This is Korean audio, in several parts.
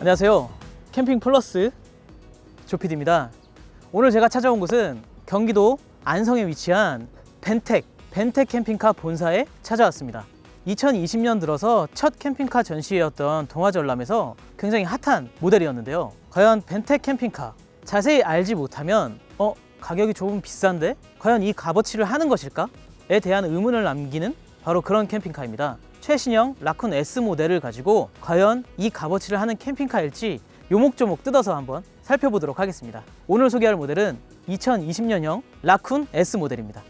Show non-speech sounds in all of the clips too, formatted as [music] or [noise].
안녕하세요. 캠핑 플러스 조피디입니다. 오늘 제가 찾아온 곳은 경기도 안성에 위치한 벤텍, 벤텍 캠핑카 본사에 찾아왔습니다. 2020년 들어서 첫 캠핑카 전시회였던 동아전람에서 굉장히 핫한 모델이었는데요. 과연 벤텍 캠핑카 자세히 알지 못하면 어 가격이 조금 비싼데 과연 이 값어치를 하는 것일까?에 대한 의문을 남기는 바로 그런 캠핑카입니다. 최신형 라쿤 S 모델을 가지고 과연 이 값어치를 하는 캠핑카일지 요목조목 뜯어서 한번 살펴보도록 하겠습니다. 오늘 소개할 모델은 2020년형 라쿤 S 모델입니다.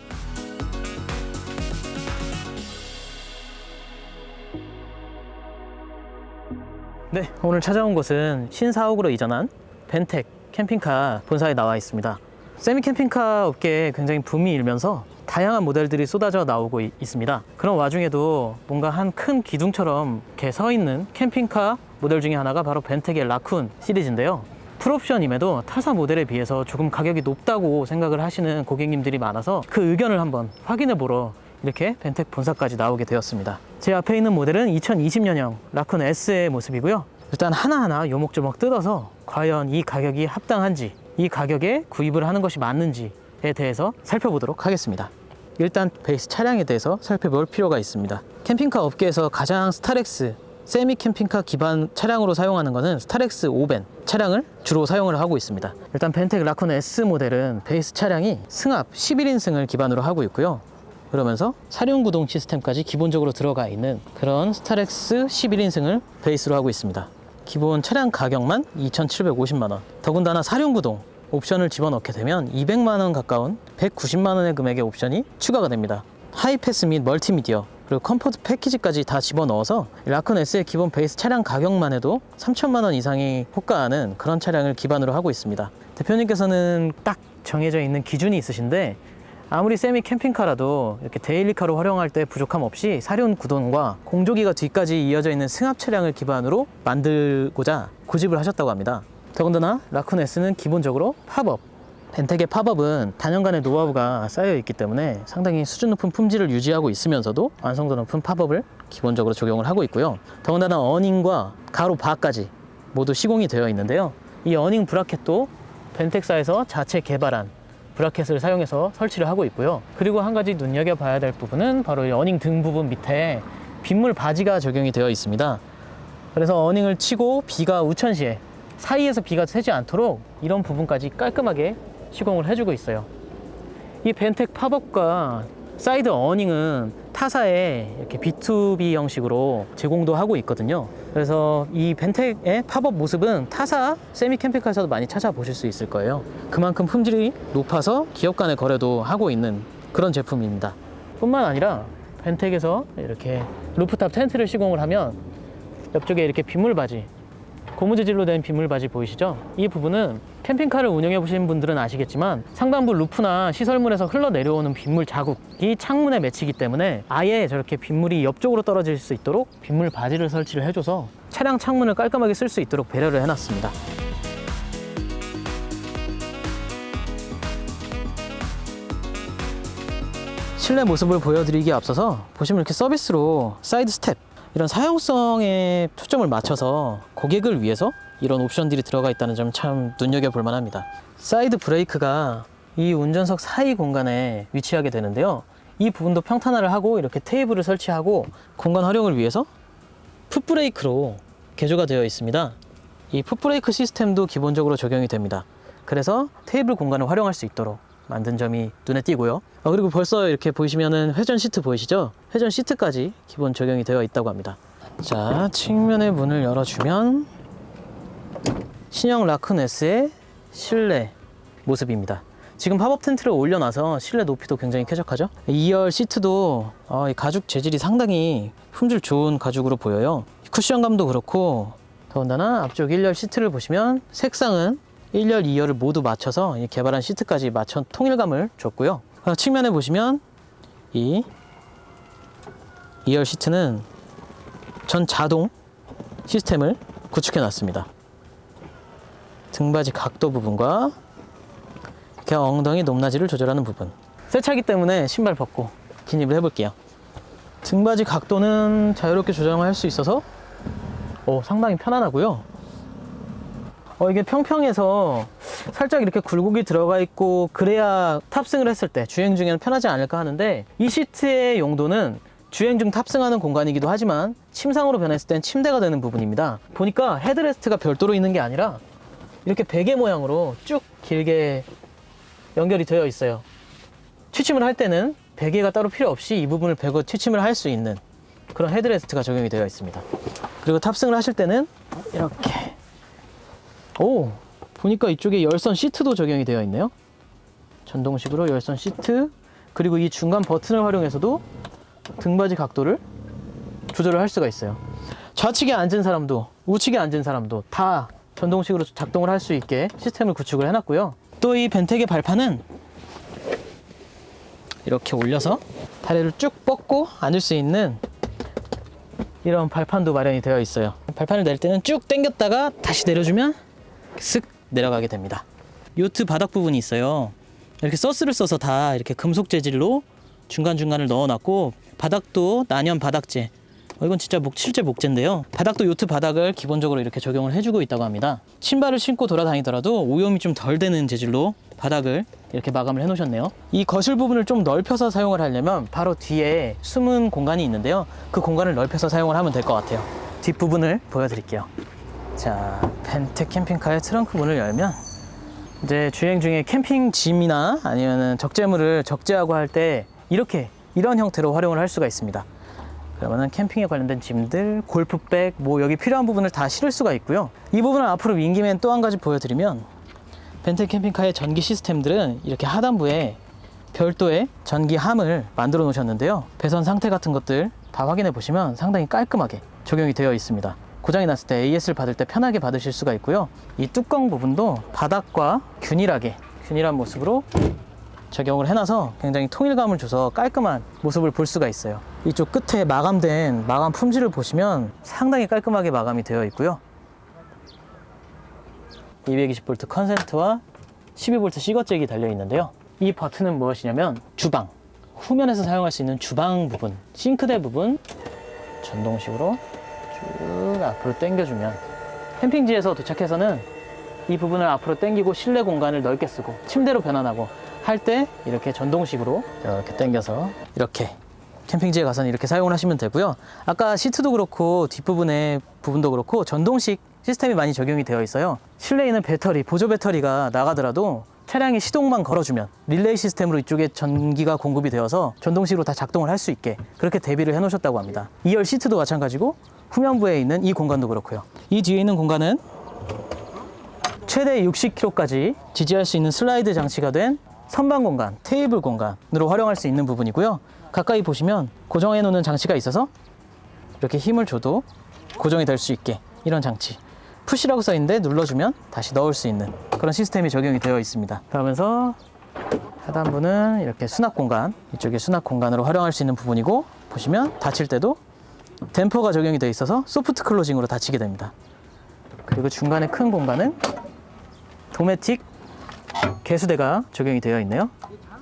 네, 오늘 찾아온 곳은 신사옥으로 이전한 벤텍 캠핑카 본사에 나와 있습니다. 세미 캠핑카 업계에 굉장히 붐이 일면서 다양한 모델들이 쏟아져 나오고 이- 있습니다. 그런 와중에도 뭔가 한 큰 기둥처럼 이렇게 서 있는 캠핑카 모델 중에 하나가 바로 벤텍의 라쿤 시리즈인데요. 풀옵션임에도 타사 모델에 비해서 조금 가격이 높다고 생각을 하시는 고객님들이 많아서 그 의견을 한번 확인해 보러 이렇게 벤텍 본사까지 나오게 되었습니다. 제 앞에 있는 모델은 2020년형 라쿤 S의 모습이고요. 일단 하나하나 요목조목 뜯어서 과연 이 가격이 합당한지, 이 가격에 구입을 하는 것이 맞는지에 대해서 살펴보도록 하겠습니다. 일단 베이스 차량에 대해서 살펴볼 필요가 있습니다. 캠핑카 업계에서 가장 스타렉스 세미 캠핑카 기반 차량으로 사용하는 것은 스타렉스 5벤 차량을 주로 사용을 하고 있습니다. 일단 벤텍 라쿤 S 모델은 베이스 차량이 승합 11인승을 기반으로 하고 있고요. 그러면서 사륜 구동 시스템까지 기본적으로 들어가 있는 그런 스타렉스 11인승을 베이스로 하고 있습니다. 기본 차량 가격만 2,750만 원. 더군다나 사륜 구동 옵션을 집어넣게 되면 200만 원 가까운 190만 원의 금액의 옵션이 추가가 됩니다. 하이패스 및 멀티미디어 그리고 컴포트 패키지까지 다 집어넣어서 라쿤 S의 기본 베이스 차량 가격만 해도 3천만 원 이상이 호가하는 그런 차량을 기반으로 하고 있습니다. 대표님께서는 딱 정해져 있는 기준이 있으신데 아무리 세미 캠핑카라도 이렇게 데일리카로 활용할 때 부족함 없이 사륜 구동과 공조기가 뒤까지 이어져 있는 승합 차량을 기반으로 만들고자 고집을 하셨다고 합니다. 더군다나 라쿤 S는 기본적으로 팝업 벤텍의 팝업은 단연간의 노하우가 쌓여 있기 때문에 상당히 수준 높은 품질을 유지하고 있으면서도 완성도 높은 팝업을 기본적으로 적용을 하고 있고요. 더군다나 어닝과 가로 바까지 모두 시공이 되어 있는데요. 이 어닝 브라켓도 벤텍사에서 자체 개발한 브라켓을 사용해서 설치를 하고 있고요. 그리고 한 가지 눈여겨봐야 될 부분은 바로 이 어닝 등 부분 밑에 빗물 바지가 적용이 되어 있습니다. 그래서 어닝을 치고 비가 우천 시에 사이에서 비가 새지 않도록 이런 부분까지 깔끔하게 시공을 해주고 있어요. 이 벤텍 팝업과 사이드 어닝은 타사에 이렇게 B2B 형식으로 제공도 하고 있거든요. 그래서 이 벤텍의 팝업 모습은 타사 세미 캠핑카에서도 많이 찾아보실 수 있을 거예요. 그만큼 품질이 높아서 기업 간의 거래도 하고 있는 그런 제품입니다. 뿐만 아니라 벤텍에서 이렇게 루프탑 텐트를 시공을 하면 옆쪽에 이렇게 빗물바지 고무 재질로 된 빗물바지 보이시죠? 이 부분은 캠핑카를 운영해 보신 분들은 아시겠지만 상단부 루프나 시설물에서 흘러내려오는 빗물 자국이 창문에 맺히기 때문에 아예 저렇게 빗물이 옆쪽으로 떨어질 수 있도록 빗물 바지를 설치를 해줘서 차량 창문을 깔끔하게 쓸 수 있도록 배려를 해놨습니다. 실내 모습을 보여드리기에 앞서서 보시면 이렇게 서비스로 사이드 스텝 이런 사용성에 초점을 맞춰서 고객을 위해서 이런 옵션들이 들어가 있다는 점 참 눈여겨볼 만합니다. 사이드 브레이크가 이 운전석 사이 공간에 위치하게 되는데요. 이 부분도 평탄화를 하고 이렇게 테이블을 설치하고 공간 활용을 위해서 풋브레이크로 개조가 되어 있습니다. 이 풋브레이크 시스템도 기본적으로 적용이 됩니다. 그래서 테이블 공간을 활용할 수 있도록 만든 점이 눈에 띄고요. 어, 그리고 벌써 이렇게 보시면은 회전 시트 보이시죠? 회전 시트까지 기본 적용이 되어 있다고 합니다. 자, 측면의 문을 열어주면 신형 라쿤 S의 실내 모습입니다. 지금 팝업 텐트를 올려놔서 실내 높이도 굉장히 쾌적하죠. 2열 시트도 어, 이 가죽 재질이 상당히 품질 좋은 가죽으로 보여요. 쿠션감도 그렇고 더군다나 앞쪽 1열 시트를 보시면 색상은 1열, 2열을 모두 맞춰서 이 개발한 시트까지 맞춰 통일감을 줬고요. 어, 측면에 보시면 이 2열 시트는 전 자동 시스템을 구축해 놨습니다. 등받이 각도 부분과 이렇게 엉덩이 높낮이를 조절하는 부분. 새 차기 때문에 신발 벗고 진입을 해볼게요. 등받이 각도는 자유롭게 조정할 수 있어서 오, 상당히 편안하고요. 어, 이게 평평해서 살짝 이렇게 굴곡이 들어가 있고 그래야 탑승을 했을 때 주행 중에는 편하지 않을까 하는데 이 시트의 용도는 주행 중 탑승하는 공간이기도 하지만 침상으로 변했을 땐 침대가 되는 부분입니다. 보니까 헤드레스트가 별도로 있는 게 아니라 이렇게 베개 모양으로 쭉 길게 연결이 되어 있어요. 취침을 할 때는 베개가 따로 필요 없이 이 부분을 베고 취침을 할 수 있는 그런 헤드레스트가 적용이 되어 있습니다. 그리고 탑승을 하실 때는 이렇게 오 보니까 이쪽에 열선 시트도 적용이 되어 있네요. 전동식으로 열선 시트 그리고 이 중간 버튼을 활용해서도 등받이 각도를 조절을 할 수가 있어요. 좌측에 앉은 사람도 우측에 앉은 사람도 다 전동식으로 작동을 할 수 있게 시스템을 구축을 해놨고요. 또 이 벤텍의 발판은 이렇게 올려서 다리를 쭉 뻗고 앉을 수 있는 이런 발판도 마련이 되어 있어요. 발판을 낼 때는 쭉 당겼다가 다시 내려주면 쓱 내려가게 됩니다. 요트 바닥 부분이 있어요. 이렇게 서스를 써서 다 이렇게 금속 재질로 중간중간을 넣어놨고 바닥도 난연 바닥재 어, 이건 진짜 목, 실제 목재인데요. 바닥도 요트 바닥을 기본적으로 이렇게 적용을 해주고 있다고 합니다. 신발을 신고 돌아다니더라도 오염이 좀 덜 되는 재질로 바닥을 이렇게 마감을 해놓으셨네요. 이 거실 부분을 좀 넓혀서 사용을 하려면 바로 뒤에 숨은 공간이 있는데요. 그 공간을 넓혀서 사용을 하면 될 것 같아요. 뒷부분을 보여드릴게요. 자, 벤텍 캠핑카의 트렁크 문을 열면 이제 주행 중에 캠핑 짐이나 아니면은 적재물을 적재하고 할 때 이렇게 이런 형태로 활용을 할 수가 있습니다. 그러면은 캠핑에 관련된 짐들, 골프백, 뭐 여기 필요한 부분을 다 실을 수가 있고요. 이 부분을 앞으로 윙기면 또 한 가지 보여드리면 벤텍 캠핑카의 전기 시스템들은 이렇게 하단부에 별도의 전기 함을 만들어 놓으셨는데요. 배선 상태 같은 것들 다 확인해 보시면 상당히 깔끔하게 적용이 되어 있습니다. 고장이 났을 때 AS를 받을 때 편하게 받으실 수가 있고요. 이 뚜껑 부분도 바닥과 균일하게 균일한 모습으로 적용을 해놔서 굉장히 통일감을 줘서 깔끔한 모습을 볼 수가 있어요. 이쪽 끝에 마감된 마감 품질을 보시면 상당히 깔끔하게 마감이 되어 있고요. 220V 컨센트와 12V 시거잭이 달려 있는데요. 이 버튼은 무엇이냐면 주방, 후면에서 사용할 수 있는 주방 부분, 싱크대 부분 전동식으로 쭉 앞으로 당겨주면 캠핑지에서 도착해서는 이 부분을 앞으로 당기고 실내 공간을 넓게 쓰고 침대로 변환하고 할 때 이렇게 전동식으로 이렇게 당겨서 이렇게 캠핑지에 가서는 이렇게 사용을 하시면 되고요. 아까 시트도 그렇고 뒷부분의 부분도 그렇고 전동식 시스템이 많이 적용이 되어 있어요. 실내에 있는 배터리, 보조 배터리가 나가더라도 차량이 시동만 걸어주면 릴레이 시스템으로 이쪽에 전기가 공급이 되어서 전동식으로 다 작동을 할 수 있게 그렇게 대비를 해 놓으셨다고 합니다. 2열 시트도 마찬가지고 후면부에 있는 이 공간도 그렇고요. 이 뒤에 있는 공간은 최대 60kg까지 지지할 수 있는 슬라이드 장치가 된 선반 공간, 테이블 공간으로 활용할 수 있는 부분이고요. 가까이 보시면 고정해 놓는 장치가 있어서 이렇게 힘을 줘도 고정이 될 수 있게 이런 장치. 푸시라고 써 있는데 눌러주면 다시 넣을 수 있는 그런 시스템이 적용이 되어 있습니다. 그러면서 하단부는 이렇게 수납 공간, 이쪽에 수납 공간으로 활용할 수 있는 부분이고 보시면 닫힐 때도 댐퍼가 적용이 되어 있어서 소프트 클로징으로 닫히게 됩니다. 그리고 중간에 큰 공간은 도메틱 개수대가 적용이 되어 있네요.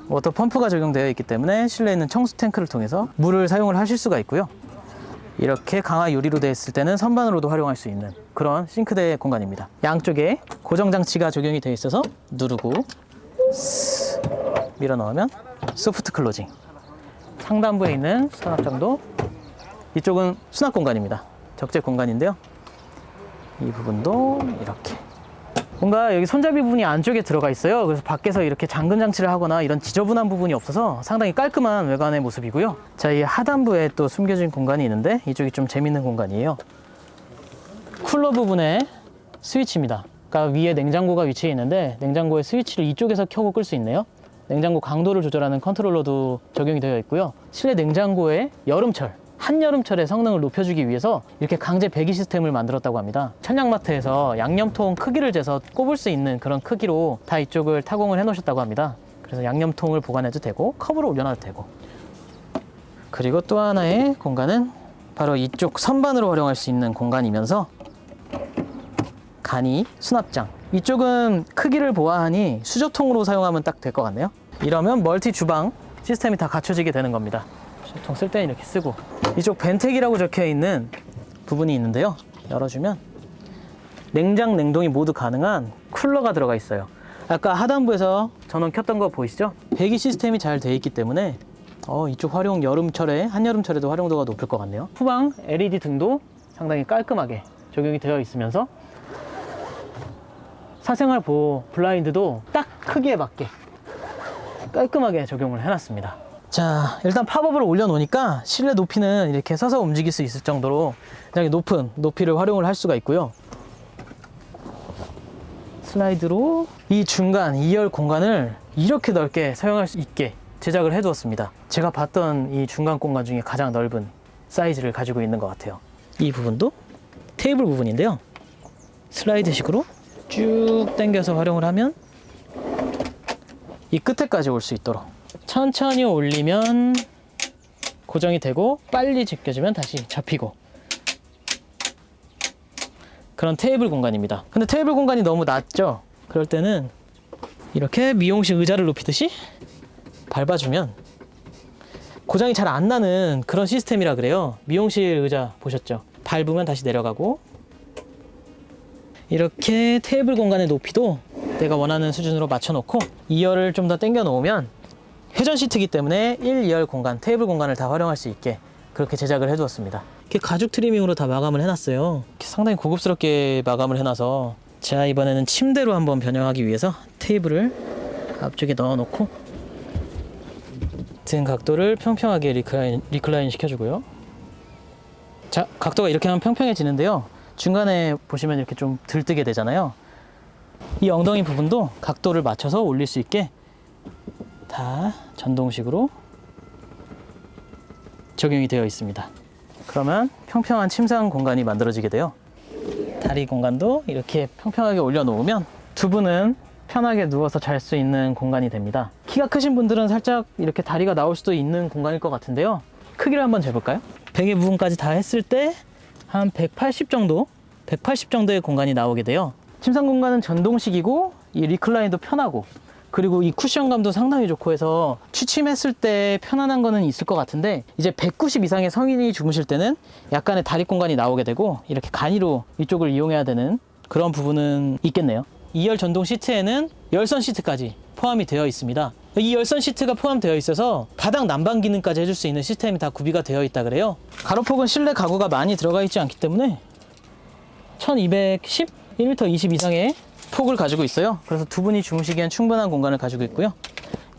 워터 펌프가 적용되어 있기 때문에 실내에 있는 청수 탱크를 통해서 물을 사용을 하실 수가 있고요. 이렇게 강화 유리로 되어 있을 때는 선반으로도 활용할 수 있는 그런 싱크대 공간입니다. 양쪽에 고정 장치가 적용이 되어 있어서 누르고 스- 밀어 넣으면 소프트 클로징. 상단부에 있는 수납장도 이쪽은 수납 공간입니다. 적재 공간인데요. 이 부분도 이렇게 뭔가 여기 손잡이 부분이 안쪽에 들어가 있어요. 그래서 밖에서 이렇게 잠근 장치를 하거나 이런 지저분한 부분이 없어서 상당히 깔끔한 외관의 모습이고요. 자, 이 하단부에 또 숨겨진 공간이 있는데 이쪽이 좀 재밌는 공간이에요. 쿨러 부분에 스위치입니다. 그러니까 위에 냉장고가 위치해 있는데 냉장고의 스위치를 이쪽에서 켜고 끌 수 있네요. 냉장고 강도를 조절하는 컨트롤러도 적용이 되어 있고요. 실내 냉장고의 여름철, 한여름철의 성능을 높여주기 위해서 이렇게 강제 배기 시스템을 만들었다고 합니다. 천장마트에서 양념통 크기를 재서 꼽을 수 있는 그런 크기로 다 이쪽을 타공을 해 놓으셨다고 합니다. 그래서 양념통을 보관해도 되고 컵으로 올려놔도 되고 그리고 또 하나의 공간은 바로 이쪽 선반으로 활용할 수 있는 공간이면서 간이 수납장. 이쪽은 크기를 보아하니 수저통으로 사용하면 딱 될 것 같네요. 이러면 멀티 주방 시스템이 다 갖춰지게 되는 겁니다. 수저통 쓸 때는 이렇게 쓰고 이쪽 벤텍이라고 적혀 있는 부분이 있는데요. 열어주면 냉장, 냉동이 모두 가능한 쿨러가 들어가 있어요. 아까 하단부에서 전원 켰던 거 보이시죠? 배기 시스템이 잘 돼 있기 때문에 어, 이쪽 활용 여름철에 한여름철에도 활용도가 높을 것 같네요. 후방 LED 등도 상당히 깔끔하게 적용이 되어 있으면서 사생활 보호 블라인드도 딱 크기에 맞게 깔끔하게 적용을 해놨습니다. 자, 일단 팝업을 올려놓으니까 실내 높이는 이렇게 서서 움직일 수 있을 정도로 굉장히 높은 높이를 활용을 할 수가 있고요. 슬라이드로 이 중간 2열 공간을 이렇게 넓게 사용할 수 있게 제작을 해 두었습니다. 제가 봤던 이 중간 공간 중에 가장 넓은 사이즈를 가지고 있는 것 같아요. 이 부분도 테이블 부분인데요. 슬라이드식으로 쭉 당겨서 활용을 하면 이 끝에까지 올 수 있도록 천천히 올리면 고정이 되고 빨리 제껴주면 다시 잡히고 그런 테이블 공간입니다. 근데 테이블 공간이 너무 낮죠? 그럴 때는 이렇게 미용실 의자를 높이듯이 밟아주면 고장이 잘 안 나는 그런 시스템이라 그래요. 미용실 의자 보셨죠? 밟으면 다시 내려가고 이렇게 테이블 공간의 높이도 내가 원하는 수준으로 맞춰 놓고 2열을 좀 더 당겨 놓으면 회전 시트이기 때문에 1, 2열 공간, 테이블 공간을 다 활용할 수 있게 그렇게 제작을 해두었습니다. 이렇게 가죽 트리밍으로 다 마감을 해놨어요. 상당히 고급스럽게 마감을 해놔서 자 이번에는 침대로 한번 변형하기 위해서 테이블을 앞쪽에 넣어놓고 등 각도를 평평하게 리클라인, 리클라인 시켜주고요. 자 각도가 이렇게 하면 평평해지는데요. 중간에 보시면 이렇게 좀 들뜨게 되잖아요. 이 엉덩이 부분도 각도를 맞춰서 올릴 수 있게 다 전동식으로 적용이 되어 있습니다. 그러면 평평한 침상 공간이 만들어지게 돼요. 다리 공간도 이렇게 평평하게 올려놓으면 두 분은 편하게 누워서 잘 수 있는 공간이 됩니다. 키가 크신 분들은 살짝 이렇게 다리가 나올 수도 있는 공간일 것 같은데요. 크기를 한번 재볼까요? 베개 부분까지 다 했을 때 한 180 정도, 180 정도의 공간이 나오게 돼요. 침상 공간은 전동식이고 이 리클라인도 편하고 그리고 이 쿠션감도 상당히 좋고 해서 취침했을 때 편안한 거는 있을 것 같은데 이제 190 이상의 성인이 주무실 때는 약간의 다리 공간이 나오게 되고 이렇게 간이로 이쪽을 이용해야 되는 그런 부분은 있겠네요. 2열 전동 시트에는 열선 시트까지 포함이 되어 있습니다. 이 열선 시트가 포함되어 있어서 바닥 난방 기능까지 해줄 수 있는 시스템이 다 구비가 되어 있다 그래요. 가로폭은 실내 가구가 많이 들어가 있지 않기 때문에 1210, 1m 20 이상의 폭을 가지고 있어요. 그래서 두 분이 주무시기엔 충분한 공간을 가지고 있고요.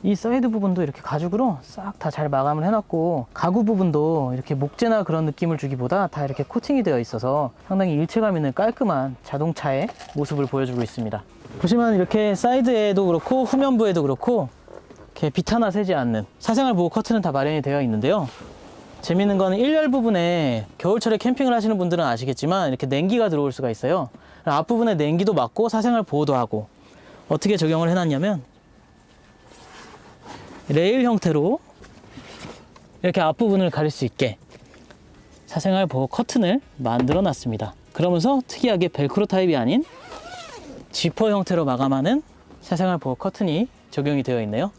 이 사이드 부분도 이렇게 가죽으로 싹 다 잘 마감을 해놨고 가구 부분도 이렇게 목재나 그런 느낌을 주기보다 다 이렇게 코팅이 되어 있어서 상당히 일체감 있는 깔끔한 자동차의 모습을 보여주고 있습니다. 보시면 이렇게 사이드에도 그렇고 후면부에도 그렇고 이렇게 빛 하나 새지 않는 사생활 보호 커튼은 다 마련이 되어 있는데요. 재밌는 거는 1열 부분에 겨울철에 캠핑을 하시는 분들은 아시겠지만 이렇게 냉기가 들어올 수가 있어요. 앞부분에 냉기도 막고 사생활 보호도 하고 어떻게 적용을 해놨냐면 레일 형태로 이렇게 앞부분을 가릴 수 있게 사생활 보호 커튼을 만들어 놨습니다. 그러면서 특이하게 벨크로 타입이 아닌 지퍼 형태로 마감하는 사생활 보호 커튼이 적용이 되어 있네요.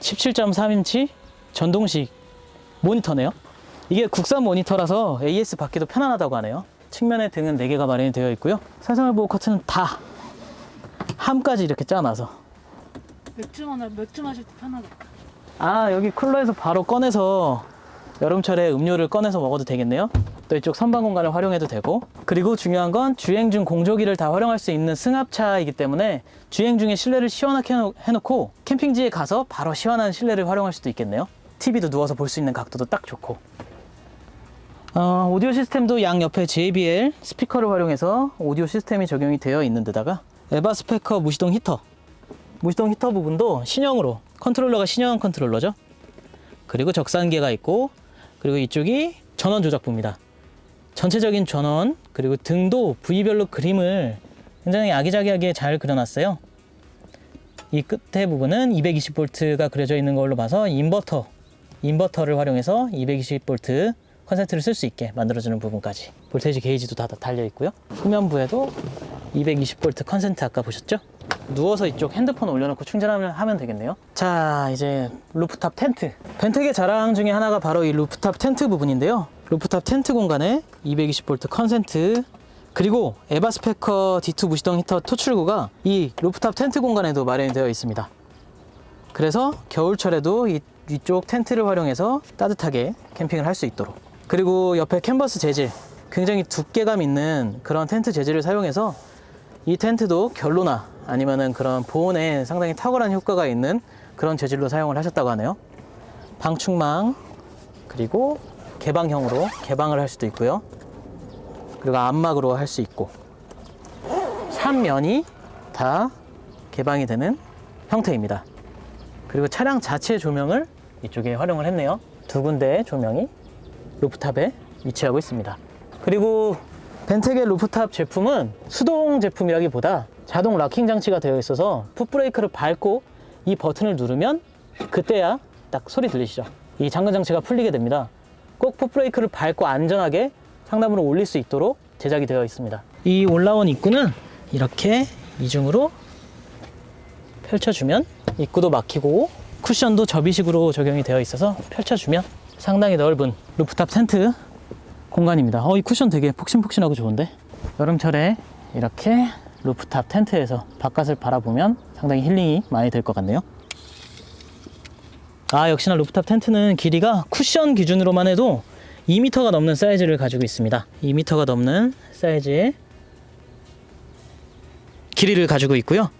17.3인치 전동식 모니터네요. 이게 국산 모니터라서 AS 받기도 편안하다고 하네요. 측면에 등은 4개가 마련이 되어 있고요. 사생활 보호 커튼은 다 함까지 이렇게 짜놔서 맥주 마늘 맥주 마실 때 편하겠다. 아 여기 쿨러에서 바로 꺼내서 여름철에 음료를 꺼내서 먹어도 되겠네요 또 이쪽 선반 공간을 활용해도 되고 그리고 중요한 건 주행 중 공조기를 다 활용할 수 있는 승합차이기 때문에 주행 중에 실내를 시원하게 해놓- 해놓고 캠핑지에 가서 바로 시원한 실내를 활용할 수도 있겠네요 TV도 누워서 볼 수 있는 각도도 딱 좋고 어, 오디오 시스템도 양 옆에 JBL 스피커를 활용해서 오디오 시스템이 적용이 되어 있는 데다가 에바 스페커 무시동 히터 무시동 히터 부분도 신형으로 컨트롤러가 신형 컨트롤러죠. 그리고 적산계가 있고 그리고 이쪽이 전원 조작부입니다. 전체적인 전원 그리고 등도 부위별로 그림을 굉장히 아기자기하게 잘 그려놨어요. 이 끝에 부분은 220V가 그려져 있는 걸로 봐서 인버터 인버터를 활용해서 220V 컨센트를 쓸 수 있게 만들어주는 부분까지 볼테이지 게이지도 다 달려 있고요. 후면부에도 220V 컨센트 아까 보셨죠? 누워서 이쪽 핸드폰 올려놓고 충전하면 하면 되겠네요. 자, 이제 루프탑 텐트. 벤텍의 자랑 중에 하나가 바로 이 루프탑 텐트 부분인데요. 루프탑 텐트 공간에 220V 컨센트 그리고 에바스페커 D2 무시동 히터 토출구가 이 루프탑 텐트 공간에도 마련이 되어 있습니다. 그래서 겨울철에도 이, 이쪽 텐트를 활용해서 따뜻하게 캠핑을 할 수 있도록 그리고 옆에 캔버스 재질 굉장히 두께감 있는 그런 텐트 재질을 사용해서 이 텐트도 결로나 아니면은 그런 보온에 상당히 탁월한 효과가 있는 그런 재질로 사용을 하셨다고 하네요. 방충망 그리고 개방형으로 개방을 할 수도 있고요. 그리고 안막으로 할 수 있고 3면이 다 개방이 되는 형태입니다. 그리고 차량 자체 조명을 이쪽에 활용을 했네요. 두 군데의 조명이 루프탑에 위치하고 있습니다. 그리고 벤텍의 루프탑 제품은 수동 제품이라기보다 자동 락킹 장치가 되어 있어서 풋브레이크를 밟고 이 버튼을 누르면 그때야 딱 소리 들리시죠? 이 잠금 장치가 풀리게 됩니다. 꼭 풋브레이크를 밟고 안전하게 상담으로 올릴 수 있도록 제작이 되어 있습니다. 이 올라온 입구는 이렇게 이중으로 펼쳐주면 입구도 막히고 쿠션도 접이식으로 적용이 되어 있어서 펼쳐주면 상당히 넓은 루프탑 텐트 공간입니다. 어, 이 쿠션 되게 폭신폭신하고 좋은데? 여름철에 이렇게 루프탑 텐트에서 바깥을 바라보면 상당히 힐링이 많이 될 것 같네요. 아, 역시나 루프탑 텐트는 길이가 쿠션 기준으로만 해도 2m가 넘는 사이즈를 가지고 있습니다. 2m가 넘는 사이즈의 길이를 가지고 있고요.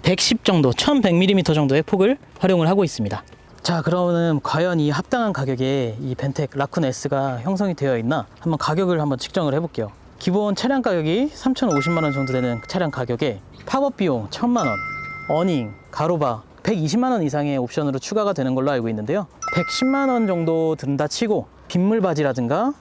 110 정도, 1100mm 정도의 폭을 활용을 하고 있습니다. 자, 그러면 과연 이 합당한 가격에 이 벤텍 라쿤 S가 형성이 되어 있나 한번 가격을 한번 측정을 해볼게요. 기본 차량 가격이 3,050만 원 정도 되는 차량 가격에 팝업 비용 1,000만 원, 어닝, 가로바 120만 원 이상의 옵션으로 추가가 되는 걸로 알고 있는데요. 110만 원 정도 든다 치고 빗물 바지라든가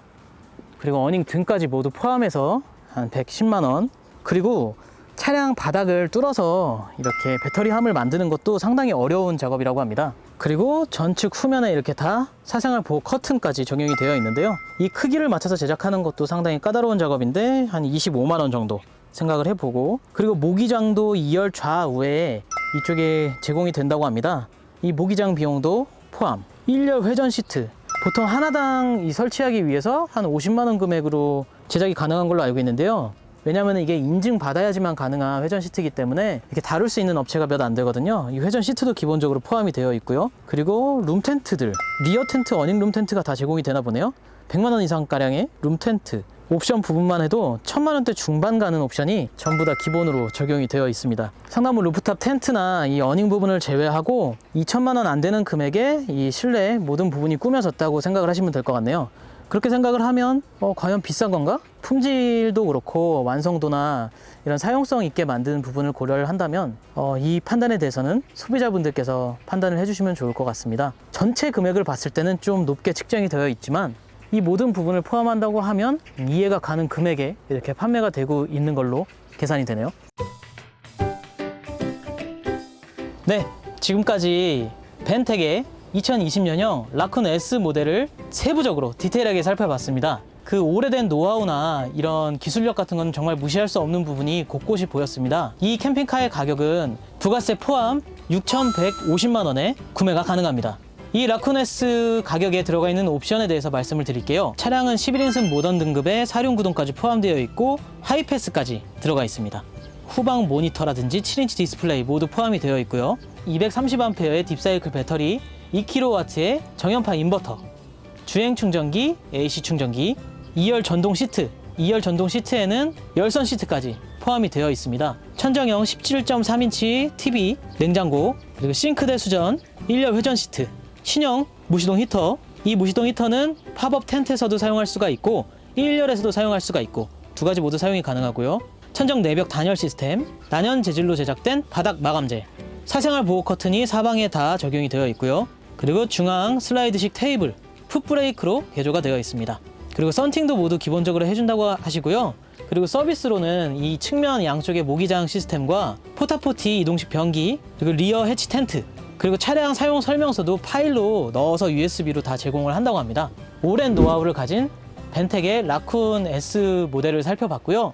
그리고 어닝 등까지 모두 포함해서 한 110만 원. 그리고 차량 바닥을 뚫어서 이렇게 배터리함을 만드는 것도 상당히 어려운 작업이라고 합니다. 그리고 전측 후면에 이렇게 다 사생활 보호 커튼까지 적용이 되어 있는데요. 이 크기를 맞춰서 제작하는 것도 상당히 까다로운 작업인데 한 25만 원 정도 생각을 해보고 그리고 모기장도 2열 좌우에 이쪽에 제공이 된다고 합니다. 이 모기장 비용도 포함. 1열 회전 시트 보통 하나당 이 설치하기 위해서 한 50만 원 금액으로 제작이 가능한 걸로 알고 있는데요. 왜냐하면 이게 인증 받아야지만 가능한 회전 시트이기 때문에 이렇게 다룰 수 있는 업체가 몇 안 되거든요. 이 회전 시트도 기본적으로 포함이 되어 있고요. 그리고 룸 텐트들, 리어 텐트, 어닝 룸 텐트가 다 제공이 되나 보네요. 100만 원 이상 가량의 룸 텐트. 옵션 부분만 해도 천만 원대 중반 가는 옵션이 전부 다 기본으로 적용이 되어 있습니다. 상담후 루프탑 텐트나 이 어닝 부분을 제외하고 2천만 원 안 되는 금액에 이 실내 모든 부분이 꾸며졌다고 생각을 하시면 될 것 같네요. 그렇게 생각을 하면 어, 과연 비싼 건가? 품질도 그렇고 완성도나 이런 사용성 있게 만드는 부분을 고려를 한다면 어, 이 판단에 대해서는 소비자분들께서 판단을 해주시면 좋을 것 같습니다. 전체 금액을 봤을 때는 좀 높게 측정이 되어 있지만 이 모든 부분을 포함한다고 하면 이해가 가는 금액에 이렇게 판매가 되고 있는 걸로 계산이 되네요. 네, 지금까지 벤텍의 2020년형 라쿤 S 모델을 세부적으로 디테일하게 살펴봤습니다. 그 오래된 노하우나 이런 기술력 같은 건 정말 무시할 수 없는 부분이 곳곳이 보였습니다. 이 캠핑카의 가격은 부가세 포함 6,150만 원에 구매가 가능합니다. 이 라쿠네스 가격에 들어가 있는 옵션에 대해서 말씀을 드릴게요. 차량은 11인승 모던 등급에 사륜 구동까지 포함되어 있고 하이패스까지 들어가 있습니다. 후방 모니터라든지 7인치 디스플레이 모두 포함이 되어 있고요. 230A의 딥사이클 배터리, 2kW의 정연파 인버터, 주행 충전기, AC 충전기, 2열 전동 시트, 2열 전동 시트에는 열선 시트까지 포함이 되어 있습니다. 천정형 17.3인치 TV, 냉장고, 그리고 싱크대 수전, 1열 회전 시트, 신형 무시동 히터. 이 무시동 히터는 팝업 텐트에서도 사용할 수가 있고 1열에서도 사용할 수가 있고 두 가지 모두 사용이 가능하고요. 천정 내벽 단열 시스템, 난연 재질로 제작된 바닥 마감재, 사생활 보호 커튼이 사방에 다 적용이 되어 있고요. 그리고 중앙 슬라이드식 테이블, 풋브레이크로 개조가 되어 있습니다. 그리고 썬팅도 모두 기본적으로 해준다고 하시고요. 그리고 서비스로는 이 측면 양쪽의 모기장 시스템과 포타포티 이동식 변기, 그리고 리어 해치 텐트, 그리고 차량 사용 설명서도 파일로 넣어서 USB로 다 제공을 한다고 합니다. 오랜 노하우를 가진 벤텍의 라쿤 S 모델을 살펴봤고요.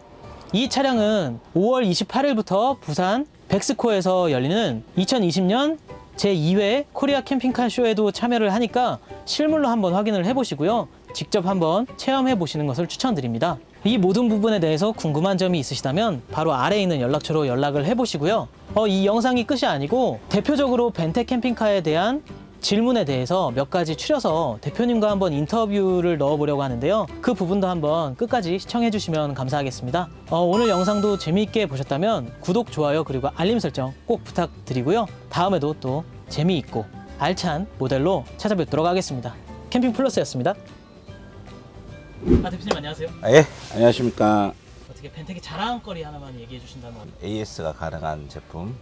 이 차량은 5월 28일부터 부산 백스코에서 열리는 2020년 제 2회 코리아 캠핑카 쇼에도 참여를 하니까 실물로 한번 확인을 해보시고요. 직접 한번 체험해 보시는 것을 추천드립니다. 이 모든 부분에 대해서 궁금한 점이 있으시다면 바로 아래에 있는 연락처로 연락을 해보시고요. 어, 이 영상이 끝이 아니고 대표적으로 벤텍 캠핑카에 대한 질문에 대해서 몇 가지 추려서 대표님과 한번 인터뷰를 넣어보려고 하는데요. 그 부분도 한번 끝까지 시청해 주시면 감사하겠습니다. 어, 오늘 영상도 재미있게 보셨다면 구독, 좋아요, 그리고 알림 설정 꼭 부탁드리고요. 다음에도 또 재미있고 알찬 모델로 찾아뵙도록 하겠습니다. 캠핑 플러스였습니다. 아 대표님 안녕하세요. 아, 예, 안녕하십니까. 어떻게 벤텍의 자랑거리 하나만 얘기해 주신다면 AS가 가능한 제품,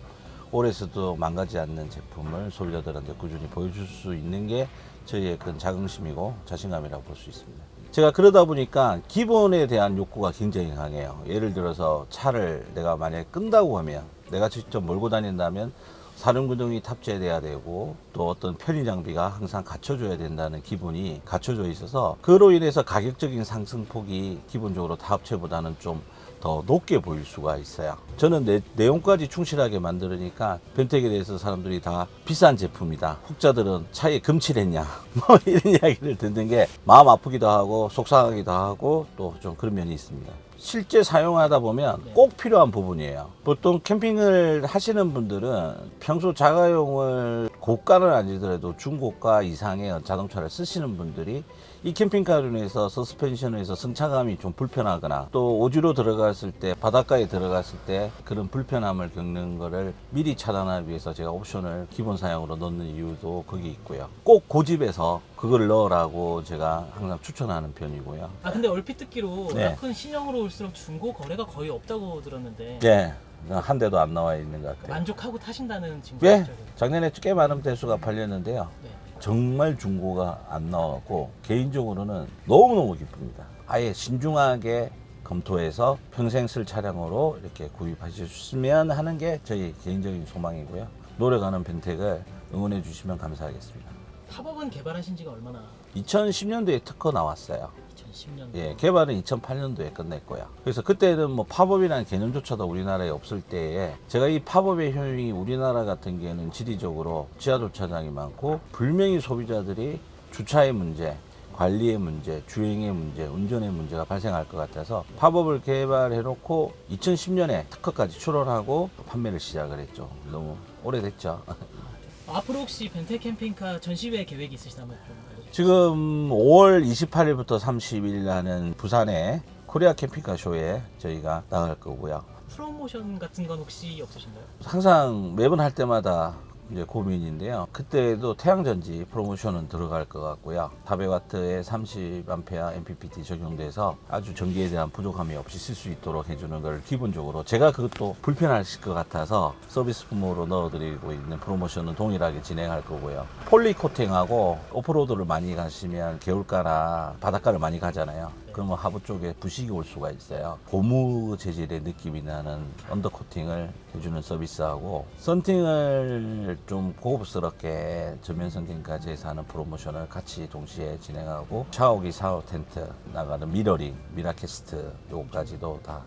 올해서도 망가지 않는 제품을 소비자들한테 꾸준히 보여줄 수 있는 게 저희의 큰 자긍심이고 자신감이라고 볼 수 있습니다. 제가 그러다 보니까 기본에 대한 욕구가 굉장히 강해요. 예를 들어서 차를 내가 만약에 끈다고 하면 내가 직접 몰고 다닌다면 사륜구동이 탑재돼야 되고 또 어떤 편의 장비가 항상 갖춰줘야 된다는 기본이 갖춰져 있어서 그로 인해서 가격적인 상승폭이 기본적으로 다 합체보다는 좀 더 높게 보일 수가 있어요. 저는 내, 내용까지 충실하게 만들으니까 변택에 대해서 사람들이 다 비싼 제품이다. 혹자들은 차에 금칠했냐 [laughs] 뭐 이런 이야기를 듣는 게 마음 아프기도 하고 속상하기도 하고 또 좀 그런 면이 있습니다. 실제 사용하다 보면 꼭 필요한 부분이에요. 보통 캠핑을 하시는 분들은 평소 자가용을 고가는 아니더라도 중고가 이상의 자동차를 쓰시는 분들이 이 캠핑카로 인해서 서스펜션에서 승차감이 좀 불편하거나 또 오지로 들어갔을 때 바닷가에 들어갔을 때 그런 불편함을 겪는 거를 미리 차단하기 위해서 제가 옵션을 기본 사양으로 넣는 이유도 거기 있고요. 꼭 고집해서 그걸 넣으라고 제가 항상 추천하는 편이고요. 아 근데 얼핏 듣기로 네. 큰 신형으로 올수록 중고 거래가 거의 없다고 들었는데 예, 한 대도 안 나와 있는 것 같아요. 만족하고 타신다는 예, 증거죠. 작년에 꽤 많은 대수가 팔렸는데요. 네. 정말 중고가 안 나왔고 개인적으로는 너무너무 기쁩니다. 아예 신중하게 검토해서 평생 쓸 차량으로 이렇게 구입하셨으면 하는 게 저희 개인적인 소망이고요. 노력하는 벤텍을 응원해 주시면 감사하겠습니다. 팝업은 개발하신 지가 얼마나? 2010년도에 특허 나왔어요. 2010년. 예, 개발은 2008년도에 끝냈고요. 그래서 그때는 뭐 팝업이라는 개념조차도 우리나라에 없을 때에 제가 이 팝업의 효용이 우리나라 같은 경우는 지리적으로 지하 주차장이 많고 분명히 소비자들이 주차의 문제, 관리의 문제, 주행의 문제, 운전의 문제가 발생할 것 같아서 팝업을 개발해 놓고 2010년에 특허까지 출원하고 판매를 시작을 했죠. 너무 오래됐죠. [laughs] 앞으로 혹시 벤텍 캠핑카 전시회 계획이 있으시다면 좀. 지금 5월 28일부터 30일 하는 부산의 코리아 캠핑카 쇼에 저희가 나갈 거고요. 프로모션 같은 건 혹시 없으신가요? 항상 매번 할 때마다 이제 고민인데요. 그때도 태양전지 프로모션은 들어갈 것 같고요. 400W에 30A MPPT 적용돼서 아주 전기에 대한 부족함이 없이 쓸 수 있도록 해주는 걸 기본적으로 제가 그것도 불편하실 것 같아서 서비스 품목으로 넣어드리고 있는 프로모션은 동일하게 진행할 거고요. 폴리 코팅하고 오프로드를 많이 가시면 개울가나 바닷가를 많이 가잖아요. 그러면 하부 쪽에 부식이 올 수가 있어요. 고무 재질의 느낌이 나는 언더 코팅을 해주는 서비스하고 썬팅을 좀 고급스럽게 전면 썬팅까지 해서 하는 프로모션을 같이 동시에 진행하고 샤워기 샤워 텐트 나가는 미러링, 미라캐스트 요거까지도 다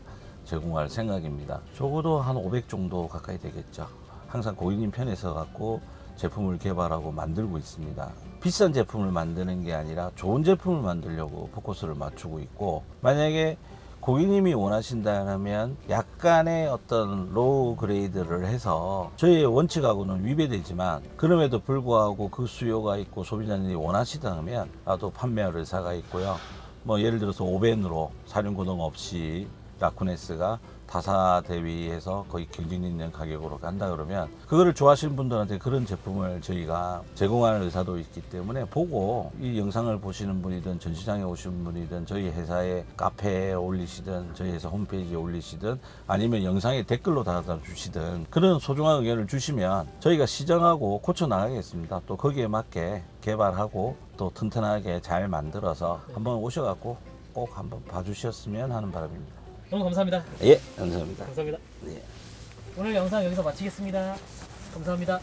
제공할 생각입니다. 적어도 한 500 정도 가까이 되겠죠. 항상 고객님 편에 서 갖고 제품을 개발하고 만들고 있습니다. 비싼 제품을 만드는 게 아니라 좋은 제품을 만들려고 포커스를 맞추고 있고 만약에 고객님이 원하신다면 약간의 어떤 로우 그레이드를 해서 저희의 원칙하고는 위배되지만 그럼에도 불구하고 그 수요가 있고 소비자님이 원하시다면 나도 판매할 의사가 있고요. 뭐 예를 들어서 오벤으로 사륜 구동 없이 라쿠네스가 타사 대비해서 거의 경쟁력 있는 가격으로 간다 그러면 그거를 좋아하시는 분들한테 그런 제품을 저희가 제공하는 의사도 있기 때문에 보고 이 영상을 보시는 분이든 전시장에 오신 분이든 저희 회사의 카페에 올리시든 저희 회사 홈페이지에 올리시든 아니면 영상에 댓글로 달아 주시든 그런 소중한 의견을 주시면 저희가 시정하고 고쳐 나가겠습니다. 또 거기에 맞게 개발하고 또 튼튼하게 잘 만들어서 한번 오셔갖고 꼭 한번 봐주셨으면 하는 바람입니다. 너무 감사합니다. 예, 감사합니다. 감사합니다. 예. 오늘 영상 여기서 마치겠습니다. 감사합니다.